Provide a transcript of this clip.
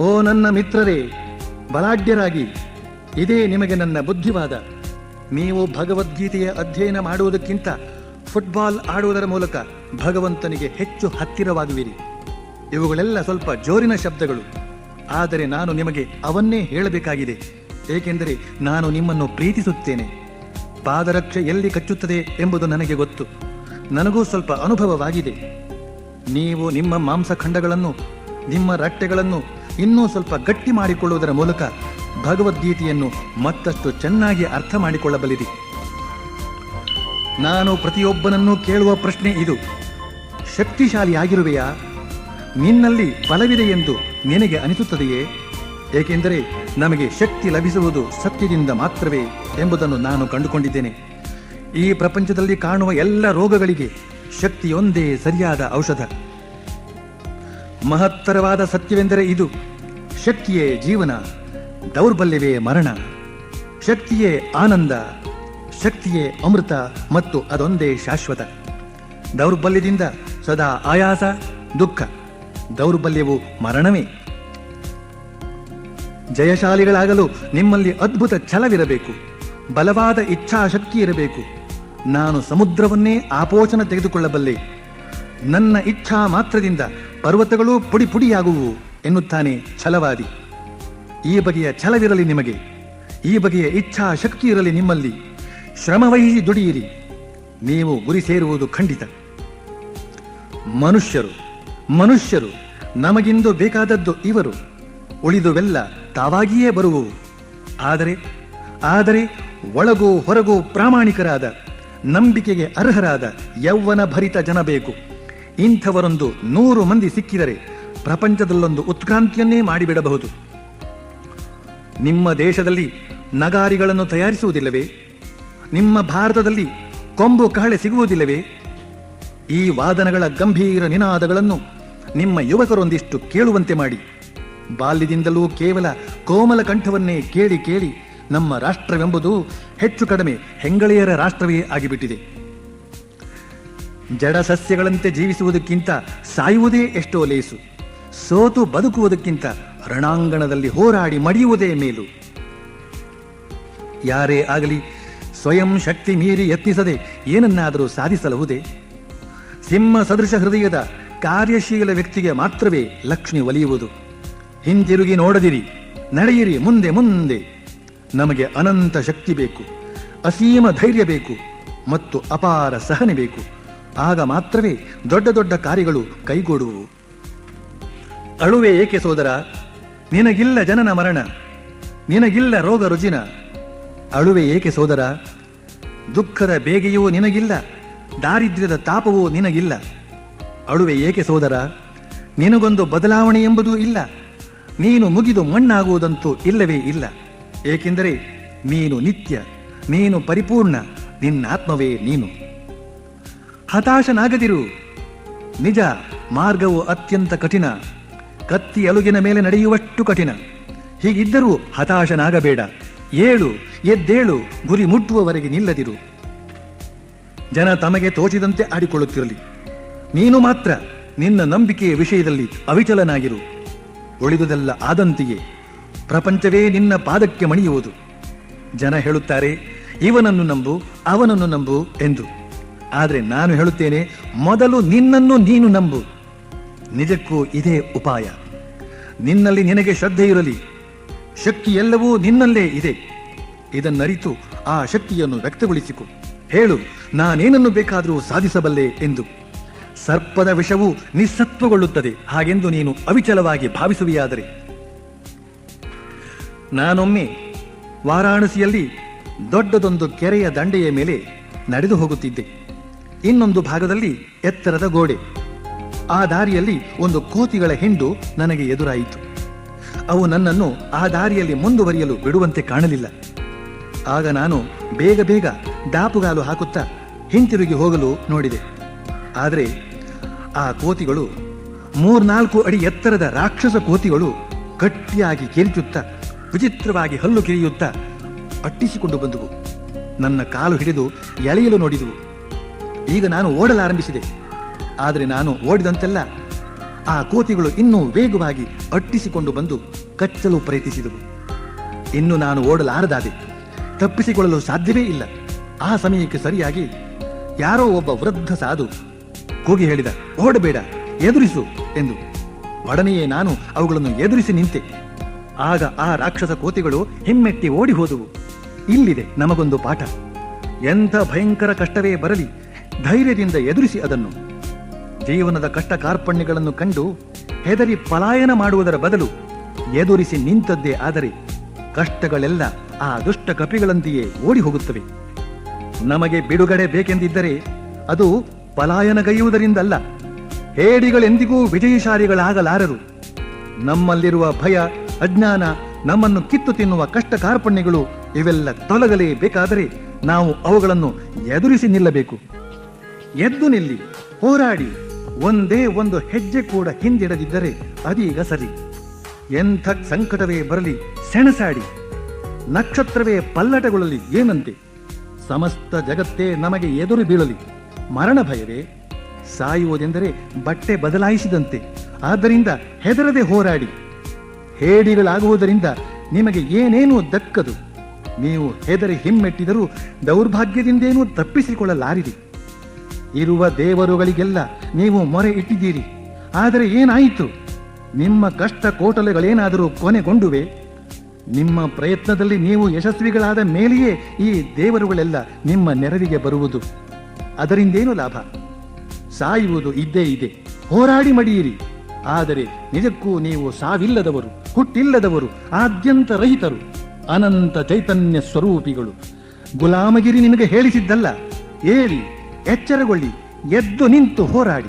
ಓ ನನ್ನ ಮಿತ್ರರೇ, ಬಲಾಢ್ಯರಾಗಿ, ಇದೇ ನಿಮಗೆ ನನ್ನ ಬುದ್ಧಿವಾದ. ನೀವು ಭಗವದ್ಗೀತೆಯ ಅಧ್ಯಯನ ಮಾಡುವುದಕ್ಕಿಂತ ಫುಟ್ಬಾಲ್ ಆಡುವುದರ ಮೂಲಕ ಭಗವಂತನಿಗೆ ಹೆಚ್ಚು ಹತ್ತಿರವಾಗುವಿರಿ. ಇವುಗಳೆಲ್ಲ ಸ್ವಲ್ಪ ಜೋರಿನ ಶಬ್ದಗಳು. ಆದರೆ ನಾನು ನಿಮಗೆ ಅವನ್ನೇ ಹೇಳಬೇಕಾಗಿದೆ. ಏಕೆಂದರೆ ನಾನು ನಿಮ್ಮನ್ನು ಪ್ರೀತಿಸುತ್ತೇನೆ. ಪಾದರಕ್ಷೆ ಎಲ್ಲಿ ಕಚ್ಚುತ್ತದೆ ಎಂಬುದು ನನಗೆ ಗೊತ್ತು. ನನಗೂ ಸ್ವಲ್ಪ ಅನುಭವವಾಗಿದೆ. ನೀವು ನಿಮ್ಮ ಮಾಂಸಖಂಡಗಳನ್ನು, ನಿಮ್ಮ ರಟ್ಟೆಗಳನ್ನು ಇನ್ನೂ ಸ್ವಲ್ಪ ಗಟ್ಟಿ ಮಾಡಿಕೊಳ್ಳುವುದರ ಮೂಲಕ ಭಗವದ್ಗೀತೆಯನ್ನು ಮತ್ತಷ್ಟು ಚೆನ್ನಾಗಿ ಅರ್ಥ ಮಾಡಿಕೊಳ್ಳಬಲ್ಲಿರಿ. ನಾನು ಪ್ರತಿಯೊಬ್ಬನನ್ನೂ ಕೇಳುವ ಪ್ರಶ್ನೆ ಇದು. ಶಕ್ತಿಶಾಲಿಯಾಗಿರುವೆಯಾ? ನಿನ್ನಲ್ಲಿ ಬಲವಿದೆ ಎಂದು ನಿನಗೆ ಅನಿಸುತ್ತದೆಯೇ? ಏಕೆಂದರೆ ನಮಗೆ ಶಕ್ತಿ ಲಭಿಸುವುದು ಸತ್ಯದಿಂದ ಮಾತ್ರವೇ ಎಂಬುದನ್ನು ನಾನು ಕಂಡುಕೊಂಡಿದ್ದೇನೆ. ಈ ಪ್ರಪಂಚದಲ್ಲಿ ಕಾಣುವ ಎಲ್ಲ ರೋಗಗಳಿಗೆ ಶಕ್ತಿಯೊಂದೇ ಸರಿಯಾದ ಔಷಧ. ಮಹತ್ತರವಾದ ಸತ್ಯವೆಂದರೆ ಇದು. ಶಕ್ತಿಯೇ ಜೀವನ, ದೌರ್ಬಲ್ಯವೇ ಮರಣ. ಶಕ್ತಿಯೇ ಆನಂದ, ಶಕ್ತಿಯೇ ಅಮೃತ ಮತ್ತು ಅದೊಂದೇ ಶಾಶ್ವತ. ದೌರ್ಬಲ್ಯದಿಂದ ಸದಾ ಆಯಾಸ, ದುಃಖ. ದೌರ್ಬಲ್ಯವು ಮರಣವೇ. ಜಯಶಾಲಿಗಳಾಗಲು ನಿಮ್ಮಲ್ಲಿ ಅದ್ಭುತ ಛಲವಿರಬೇಕು. ಬಲವಾದ ಇಚ್ಛಾಶಕ್ತಿ ಇರಬೇಕು ನಾನು ಸಮುದ್ರವನ್ನೇ ಆಪೋಚನ ತೆಗೆದುಕೊಳ್ಳಬಲ್ಲೆ. ನನ್ನ ಇಚ್ಛಾ ಮಾತ್ರದಿಂದ ಪರ್ವತಗಳೂ ಪುಡಿ ಪುಡಿಯಾಗುವು ಎನ್ನುತ್ತಾನೆ ಛಲವಾದಿ. ಈ ಬಗೆಯ ಛಲವಿರಲಿ ನಿಮಗೆ, ಈ ಬಗೆಯ ಇಚ್ಛಾ ಶಕ್ತಿ ಇರಲಿ ನಿಮ್ಮಲ್ಲಿ. ಶ್ರಮವಹಿಸಿ ದುಡಿಯಿರಿ, ನೀವು ಗುರಿ ಸೇರುವುದು ಖಂಡಿತ. ಮನುಷ್ಯರು ಮನುಷ್ಯರು, ನಮಗಿಂದು ಬೇಕಾದದ್ದು ಇವರು. ಉಳಿದುವೆಲ್ಲ ತಾವಾಗಿಯೇ ಬರುವವು ಆದರೆ ಆದರೆ ಒಳಗೂ ಹೊರಗೂ ಪ್ರಾಮಾಣಿಕರಾದ, ನಂಬಿಕೆಗೆ ಅರ್ಹರಾದ ಯೌವನ ಭರಿತ ಜನ ಬೇಕು. ಇಂಥವರೊಂದು ನೂರು ಮಂದಿ ಸಿಕ್ಕಿದರೆ ಪ್ರಪಂಚದಲ್ಲೊಂದು ಉತ್ಕ್ರಾಂತಿಯನ್ನೇ ಮಾಡಿಬಿಡಬಹುದು. ನಿಮ್ಮ ದೇಶದಲ್ಲಿ ನಗಾರಿಗಳನ್ನು ತಯಾರಿಸುವುದಿಲ್ಲವೇ? ನಿಮ್ಮ ಭಾರತದಲ್ಲಿ ಕೊಂಬು ಕಹಳೆ ಸಿಗುವುದಿಲ್ಲವೇ? ಈ ವಾದನಗಳ ಗಂಭೀರ ನಿನಾದಗಳನ್ನು ನಿಮ್ಮ ಯುವಕರೊಂದಿಷ್ಟು ಕೇಳುವಂತೆ ಮಾಡಿ. ಬಾಲ್ಯದಿಂದಲೂ ಕೇವಲ ಕೋಮಲ ಕಂಠವನ್ನೇ ಕೇಳಿ ಕೇಳಿ ನಮ್ಮ ರಾಷ್ಟ್ರವೆಂಬುದು ಹೆಚ್ಚು ಕಡಿಮೆ ಹೆಂಗಳೆಯರ ರಾಷ್ಟ್ರವೇ ಆಗಿಬಿಟ್ಟಿದೆ. ಜಡ ಸಸ್ಯಗಳಂತೆ ಜೀವಿಸುವುದಕ್ಕಿಂತ ಸಾಯುವುದೇ ಎಷ್ಟೋ ಲೇಸು. ಸೋತು ಬದುಕುವುದಕ್ಕಿಂತ ರಣಾಂಗಣದಲ್ಲಿ ಹೋರಾಡಿ ಮಡಿಯುವುದೇ ಮೇಲು. ಯಾರೇ ಆಗಲಿ ಸ್ವಯಂ ಶಕ್ತಿ ಮೀರಿ ಯತ್ನಿಸದೆ ಏನನ್ನಾದರೂ ಸಾಧಿಸಲಹುದೇ? ಸಿಂಹ ಸದೃಶ ಹೃದಯದ ಕಾರ್ಯಶೀಲ ವ್ಯಕ್ತಿಗೆ ಮಾತ್ರವೇ ಲಕ್ಷ್ಮಿ ಒಲಿಯುವುದು. ಹಿಂತಿರುಗಿ ನೋಡದಿರಿ, ನಡೆಯಿರಿ ಮುಂದೆ ಮುಂದೆ. ನಮಗೆ ಅನಂತ ಶಕ್ತಿ ಬೇಕು, ಅಸೀಮ ಧೈರ್ಯ ಬೇಕು ಮತ್ತು ಅಪಾರ ಸಹನೆ ಬೇಕು. ಆಗ ಮಾತ್ರವೇ ದೊಡ್ಡ ದೊಡ್ಡ ಕಾರ್ಯಗಳು ಕೈಗೂಡುವು. ಅಳುವೆ ಏಕೆ ಸೋದರ? ನಿನಗಿಲ್ಲ ಜನನ ಮರಣ, ನಿನಗಿಲ್ಲ ರೋಗ ರುಜಿನ. ಅಳುವೆ ಏಕೆ ಸೋದರ? ದುಃಖದ ಬೇಗೆಯೂ ನಿನಗಿಲ್ಲ, ದಾರಿದ್ರ್ಯದ ತಾಪವೂ ನಿನಗಿಲ್ಲ. ಅಳುವೆ ಏಕೆ ಸೋದರ? ನಿನಗೊಂದು ಬದಲಾವಣೆ ಎಂಬುದೂ ಇಲ್ಲ, ನೀನು ಮುಗಿದು ಮಣ್ಣಾಗುವುದಂತೂ ಇಲ್ಲವೇ ಇಲ್ಲ. ಏಕೆಂದರೆ ನೀನು ನಿತ್ಯ, ನೀನು ಪರಿಪೂರ್ಣ, ನಿನ್ನಾತ್ಮವೇ ನೀನು. ಹತಾಶನಾಗದಿರು. ನಿಜ, ಮಾರ್ಗವು ಅತ್ಯಂತ ಕಠಿಣ. ಕತ್ತಿ ಅಲುಗಿನ ಮೇಲೆ ನಡೆಯುವಷ್ಟು ಕಠಿಣ. ಹೀಗಿದ್ದರೂ ಹತಾಶನಾಗಬೇಡ. ಏಳು, ಎದ್ದೇಳು, ಗುರಿ ಮುಟ್ಟುವವರೆಗೆ ನಿಲ್ಲದಿರು. ಜನ ತಮಗೆ ತೋಚಿದಂತೆ ಆಡಿಕೊಳ್ಳುತ್ತಿರಲಿ. ನೀನು ಮಾತ್ರ ನಿನ್ನ ನಂಬಿಕೆಯ ವಿಷಯದಲ್ಲಿ ಅವಿಚಲನಾಗಿರು. ಉಳಿದುದೆಲ್ಲ ಆದಂತೆಯೇ ಪ್ರಪಂಚವೇ ನಿನ್ನ ಪಾದಕ್ಕೆ ಮಣಿಯುವುದು. ಜನ ಹೇಳುತ್ತಾರೆ, ಇವನನ್ನು ನಂಬು, ಅವನನ್ನು ನಂಬು ಎಂದು. ಆದರೆ ನಾನು ಹೇಳುತ್ತೇನೆ, ಮೊದಲು ನಿನ್ನನ್ನು ನೀನು ನಂಬು. ನಿಜಕ್ಕೂ ಇದೇ ಉಪಾಯ. ನಿನ್ನಲ್ಲಿ ನಿನಗೆ ಶ್ರದ್ಧೆ ಇರಲಿ. ಶಕ್ತಿ ಎಲ್ಲವೂ ನಿನ್ನಲ್ಲೇ ಇದೆ. ಇದನ್ನರಿತು ಆ ಶಕ್ತಿಯನ್ನು ವ್ಯಕ್ತಗೊಳಿಸಿಕೊ. ಹೇಳು, ನಾನೇನನ್ನು ಬೇಕಾದರೂ ಸಾಧಿಸಬಲ್ಲೆ ಎಂದು. ಸರ್ಪದ ವಿಷವು ನಿಸ್ಸತ್ವಗೊಳ್ಳುತ್ತದೆ. ಹಾಗೆಂದು ನೀನು ಅವಿಚಲವಾಗಿ ಭಾವಿಸುವೆಯಾದರೆ. ನಾನೊಮ್ಮೆ ವಾರಾಣಸಿಯಲ್ಲಿ ದೊಡ್ಡದೊಂದು ಕೆರೆಯ ದಂಡೆಯ ಮೇಲೆ ನಡೆದು ಹೋಗುತ್ತಿದ್ದೆ. ಇನ್ನೊಂದು ಭಾಗದಲ್ಲಿ ಎತ್ತರದ ಗೋಡೆ. ಆ ದಾರಿಯಲ್ಲಿ ಒಂದು ಕೋತಿಗಳ ಹಿಂಡು ನನಗೆ ಎದುರಾಯಿತು. ಅವು ನನ್ನನ್ನು ಆ ದಾರಿಯಲ್ಲಿ ಮುಂದುವರಿಯಲು ಬಿಡುವಂತೆ ಕಾಣಲಿಲ್ಲ. ಆಗ ನಾನು ಬೇಗ ಬೇಗ ದಾಪುಗಾಲು ಹಾಕುತ್ತಾ ಹಿಂತಿರುಗಿ ಹೋಗಲು ನೋಡಿದೆ. ಆದರೆ ಆ ಕೋತಿಗಳು, ಮೂರ್ನಾಲ್ಕು ಅಡಿ ಎತ್ತರದ ರಾಕ್ಷಸ ಕೋತಿಗಳು ಗಟ್ಟಿಯಾಗಿ ಕಿರಿಚುತ್ತಾ, ವಿಚಿತ್ರವಾಗಿ ಹಲ್ಲು ಕಿರಿಯುತ್ತಾ ಅಟ್ಟಿಸಿಕೊಂಡು ಬಂದುವು. ನನ್ನ ಕಾಲು ಹಿಡಿದು ಎಳೆಯಲು ನೋಡಿದುವು. ಈಗ ನಾನು ಓಡಲಾರಂಭಿಸಿದೆ ಆದರೆ ನಾನು ಓಡಿದಂತೆಲ್ಲ ಆ ಕೋತಿಗಳು ಇನ್ನೂ ವೇಗವಾಗಿ ಅಟ್ಟಿಸಿಕೊಂಡು ಬಂದು ಕಚ್ಚಲು ಪ್ರಯತ್ನಿಸಿದವು. ಇನ್ನು ನಾನು ಓಡಲಾರದಾದೆ ತಪ್ಪಿಸಿಕೊಳ್ಳಲು ಸಾಧ್ಯವೇ ಇಲ್ಲ. ಆ ಸಮಯಕ್ಕೆ ಸರಿಯಾಗಿ ಯಾರೋ ಒಬ್ಬ ವೃದ್ಧ ಸಾಧು ಕೂಗಿ ಹೇಳಿದ, ಓಡಬೇಡ, ಎದುರಿಸು ಎಂದು. ಒಡನೆಯೇ ನಾನು ಅವುಗಳನ್ನು ಎದುರಿಸಿ ನಿಂತೆ. ಆಗ ಆ ರಾಕ್ಷಸ ಕೋತಿಗಳು ಹಿಮ್ಮೆಟ್ಟಿ ಓಡಿ ಹೋದವು. ಇಲ್ಲಿದೆ ನಮಗೊಂದು ಪಾಠ. ಎಂಥ ಭಯಂಕರ ಕಷ್ಟವೇ ಬರಲಿ. ಧೈರ್ಯದಿಂದ ಎದುರಿಸಿ ಅದನ್ನು. ಜೀವನದ ಕಷ್ಟ ಕಾರ್ಪಣ್ಯಗಳನ್ನು ಕಂಡು ಹೆದರಿ ಪಲಾಯನ ಮಾಡುವುದರ ಬದಲು ಎದುರಿಸಿ ನಿಂತದ್ದೇ ಆದರೆ ಕಷ್ಟಗಳೆಲ್ಲ ಆ ದುಷ್ಟ ಕಪಿಗಳಂತೆಯೇ ಓಡಿ ಹೋಗುತ್ತವೆ ನಮಗೆ ಬಿಡುಗಡೆ ಬೇಕೆಂದಿದ್ದರೆ ಅದು ಪಲಾಯನಗೈಯುವುದರಿಂದಲ್ಲ ಹೇಡಿಗಳೆಂದಿಗೂ ವಿಜಯಶಾಲಿಗಳಾಗಲಾರರು. ನಮ್ಮಲ್ಲಿರುವ ಭಯ, ಅಜ್ಞಾನ, ನಮ್ಮನ್ನು ಕಿತ್ತು ತಿನ್ನುವ ಕಷ್ಟ ಕಾರ್ಪಣ್ಯಗಳು ಇವೆಲ್ಲ ತೊಲಗಲೇಬೇಕಾದರೆ ನಾವು ಅವುಗಳನ್ನು ಎದುರಿಸಿ ನಿಲ್ಲಬೇಕು. ಎದ್ದು ನಿಲ್ಲಿ, ಹೋರಾಡಿ, ಒಂದೇ ಒಂದು ಹೆಜ್ಜೆ ಕೂಡ ಹಿಂದಿಡದಿದ್ದರೆ ಅದೀಗ ಸರಿ. ಎಂಥ ಸಂಕಟವೇ ಬರಲಿ, ಸೆಣಸಾಡಿ. ನಕ್ಷತ್ರವೇ ಪಲ್ಲಟಗೊಳ್ಳಲಿ, ಏನಂತೆ? ಸಮಸ್ತ ಜಗತ್ತೇ ನಮಗೆ ಎದುರು ಬೀಳಲಿ. ಮರಣ ಭಯವೇ? ಸಾಯುವುದೆಂದರೆ ಬಟ್ಟೆ ಬದಲಾಯಿಸಿದಂತೆ. ಆದ್ದರಿಂದ ಹೆದರದೆ ಹೋರಾಡಿ. ಹೇಡಿಗಳಾಗುವುದರಿಂದ ನಿಮಗೆ ಏನೇನೂ ದಕ್ಕದು. ನೀವು ಹೆದರಿ ಹಿಮ್ಮೆಟ್ಟಿದರೂ ದೌರ್ಭಾಗ್ಯದಿಂದೇನೂ ತಪ್ಪಿಸಿಕೊಳ್ಳಲಾರಿರಿ. ಇರುವ ದೇವರುಗಳಿಗೆಲ್ಲ ನೀವು ಮೊರೆ ಇಟ್ಟಿದ್ದೀರಿ. ಆದರೆ ಏನಾಯಿತು? ನಿಮ್ಮ ಕಷ್ಟ ಕೋಟಲೆಗಳೇನಾದರೂ ಕೊನೆಗೊಂಡುವೆ? ನಿಮ್ಮ ಪ್ರಯತ್ನದಲ್ಲಿ ನೀವು ಯಶಸ್ವಿಗಳಾದ ಮೇಲೆಯೇ ಈ ದೇವರುಗಳೆಲ್ಲ ನಿಮ್ಮ ನೆರವಿಗೆ ಬರುವುದು. ಅದರಿಂದೇನು ಲಾಭ? ಸಾಯುವುದು ಇದ್ದೇ ಇದೆ. ಹೋರಾಡಿ ಮಡಿಯಿರಿ. ಆದರೆ ನಿಜಕ್ಕೂ ನೀವು ಸಾವಿಲ್ಲದವರು, ಹುಟ್ಟಿಲ್ಲದವರು, ಆದ್ಯಂತ ರಹಿತರು, ಅನಂತ ಚೈತನ್ಯ ಸ್ವರೂಪಿಗಳು. ಗುಲಾಮಗಿರಿ ನಿಮಗೆ ಹೇಳಿಸಿದ್ದಲ್ಲ. ಏಳಿ ಎಚ್ಚರಗೊಳ್ಳಿ ಎದ್ದು ನಿಂತು ಹೋರಾಡಿ.